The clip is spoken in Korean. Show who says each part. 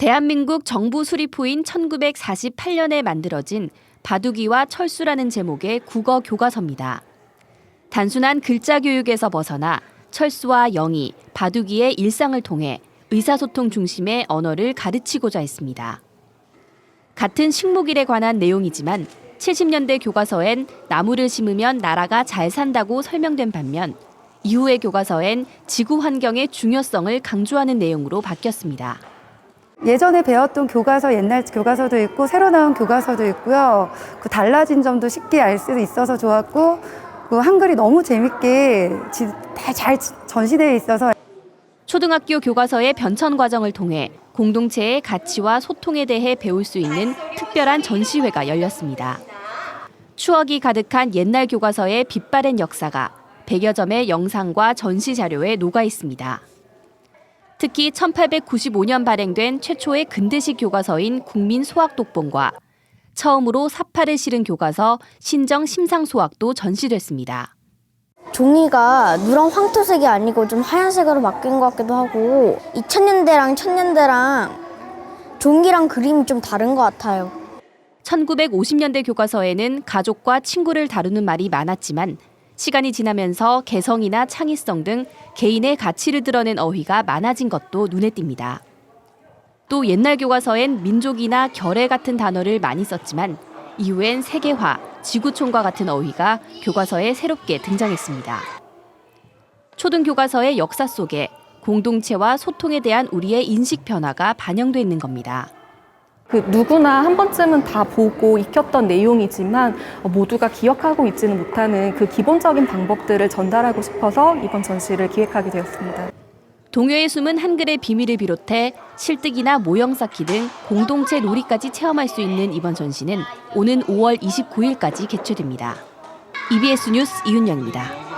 Speaker 1: 대한민국 정부 수립후인 1948년에 만들어진 바둑이와 철수라는 제목의 국어 교과서입니다. 단순한 글자 교육에서 벗어나 철수와 영희, 바둑이의 일상을 통해 의사소통 중심의 언어를 가르치고자 했습니다. 같은 식목일에 관한 내용이지만 70년대 교과서엔 나무를 심으면 나라가 잘 산다고 설명된 반면 이후의 교과서엔 지구 환경의 중요성을 강조하는 내용으로 바뀌었습니다.
Speaker 2: 예전에 배웠던 교과서 옛날 교과서도 있고 새로 나온 교과서도 있고요. 그 달라진 점도 쉽게 알 수 있어서 좋았고 그 한글이 너무 재밌게 다 잘 전시되어 있어서
Speaker 1: 초등학교 교과서의 변천 과정을 통해 공동체의 가치와 소통에 대해 배울 수 있는 특별한 전시회가 열렸습니다. 추억이 가득한 옛날 교과서의 빛바랜 역사가 100여 점의 영상과 전시 자료에 녹아 있습니다. 특히 1895년 발행된 최초의 근대식 교과서인 국민소학독본과 처음으로 사파를 실은 교과서 신정 심상소학도 전시됐습니다.
Speaker 3: 종이가 누런 황토색이 아니고 좀 하얀색으로 바뀐 것 같기도 하고 2000년대랑 1000년대랑 종이랑 그림이 좀 다른 것 같아요.
Speaker 1: 1950년대 교과서에는 가족과 친구를 다루는 말이 많았지만 시간이 지나면서 개성이나 창의성 등 개인의 가치를 드러낸 어휘가 많아진 것도 눈에 띕니다. 또 옛날 교과서엔 민족이나 결의 같은 단어를 많이 썼지만 이후엔 세계화, 지구촌과 같은 어휘가 교과서에 새롭게 등장했습니다. 초등 교과서의 역사 속에 공동체와 소통에 대한 우리의 인식 변화가 반영돼 있는 겁니다.
Speaker 4: 그 누구나 한 번쯤은 다 보고 익혔던 내용이지만 모두가 기억하고 있지는 못하는 그 기본적인 방법들을 전달하고 싶어서 이번 전시를 기획하게 되었습니다.
Speaker 1: 동요에 숨은 한글의 비밀을 비롯해 실뜨기나 모형 쌓기 등 공동체 놀이까지 체험할 수 있는 이번 전시는 오는 5월 29일까지 개최됩니다. EBS 뉴스 이윤영입니다.